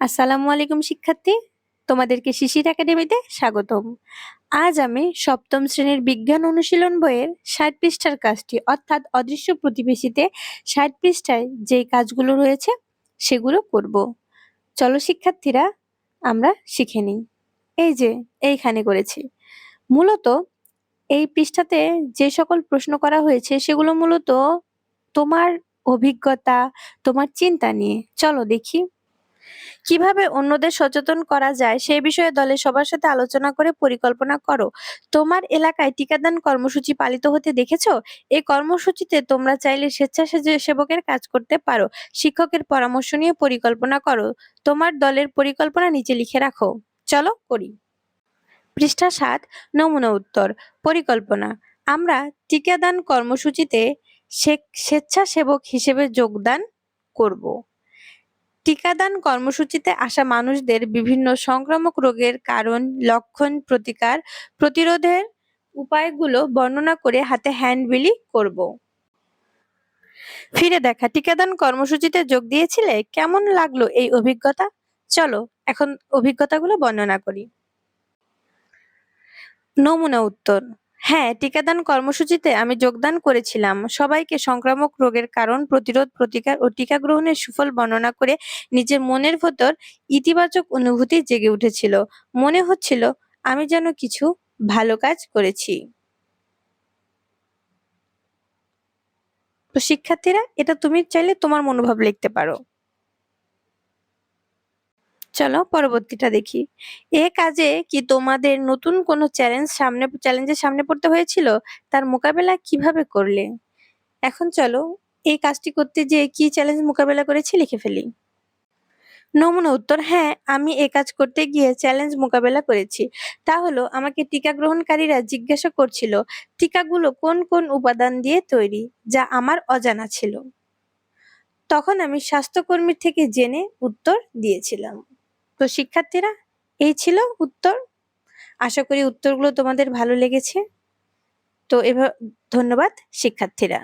আসসালামু আলাইকুম শিক্ষার্থী। তোমাদেরকে শিশির একাডেমিতে স্বাগতম। আজ আমি সপ্তম শ্রেণির বিজ্ঞান অনুশীলন বইয়ের ষাট পৃষ্ঠার কাজটি, অর্থাৎ অদৃশ্য প্রতিবেশীতে ষাট পৃষ্ঠায় যে কাজগুলো রয়েছে, সেগুলো করব। চলো শিক্ষার্থীরা, আমরা শিখে নিই। এই যে, এইখানে করেছি। মূলত এই পৃষ্ঠাতে যে সকল প্রশ্ন করা হয়েছে, সেগুলো মূলত তোমার অভিজ্ঞতা, তোমার চিন্তা নিয়ে। চলো দেখি। কীভাবে অন্যদের সচেতন করা যায় সে বিষয়ে দলের সবার সাথে আলোচনা করে পরিকল্পনা করো। তোমার এলাকায় টিকাদান কর্মসূচি পালিত হতে দেখেছ? এই কর্মসূচিতে তোমরা চাইলে স্বেচ্ছাসেবকের কাজ করতে পারো। শিক্ষকের পরামর্শ নিয়ে পরিকল্পনা করো। তোমার দলের পরিকল্পনা নিচে লিখে রাখো। চলো করি। পৃষ্ঠা সাত, নমুনা উত্তর। পরিকল্পনা। আমরা টিকাদান কর্মসূচিতে স্বেচ্ছাসেবক হিসেবে যোগদান করব। টিকাদান কর্মসূচিতে আসা মানুষদের বিভিন্ন সংক্রামক রোগের কারণ, লক্ষণ, প্রতিকার, প্রতিরোধের উপায়গুলো বর্ণনা করে হাতে হ্যান্ডবিলি করব। ফিরে দেখা, টিকাদান কর্মসূচিতে যোগ দিয়েছিলে? কেমন লাগল এই অভিজ্ঞতা? চলো, এখন অভিজ্ঞতাগুলো বর্ণনা করি। নমুনা উত্তর। হ্যাঁ টিকাদান কর্মসূচিতে আমি যোগদান করেছিলাম। সবাইকে সংক্রামক রোগের কারণ প্রতিরোধ প্রতিকার ও টিকা গ্রহণের সুফল বর্ণনা করে নিজের মনের ভেতর ইতিবাচক অনুভূতি জেগে উঠেছিল। মনে হচ্ছিল, আমি যেন কিছু ভালো কাজ করেছি। তো শিক্ষার্থীরা, এটা তুমি চাইলে তোমার মনোভাব লিখতে পারো। চলো পরবর্তীটা দেখি। এ কাজে কি তোমাদের নতুন কোনো চ্যালেঞ্জ সামনে চ্যালেঞ্জের সামনে পড়তে হয়েছিল? তার মোকাবেলা কীভাবে করলে? এখন চলো এই কাজটি করতে যে কি চ্যালেঞ্জ মোকাবেলা করেছি লিখে ফেলি। নমুনা উত্তর হ্যাঁ আমি এ কাজ করতে গিয়ে চ্যালেঞ্জ মোকাবেলা করেছি। তা হলো, আমাকে টিকা গ্রহণকারীরা জিজ্ঞাসা করছিল, টিকাগুলো কোন কোন উপাদান দিয়ে তৈরি যা আমার অজানা ছিল? তখন আমি স্বাস্থ্যকর্মীর থেকে জেনে উত্তর দিয়েছিলাম। তো শিক্ষার্থীরা, এই ছিল উত্তর। আশা করি উত্তরগুলো তোমাদের ভালো লেগেছে। তো এভাবে ধন্যবাদ শিক্ষার্থীরা।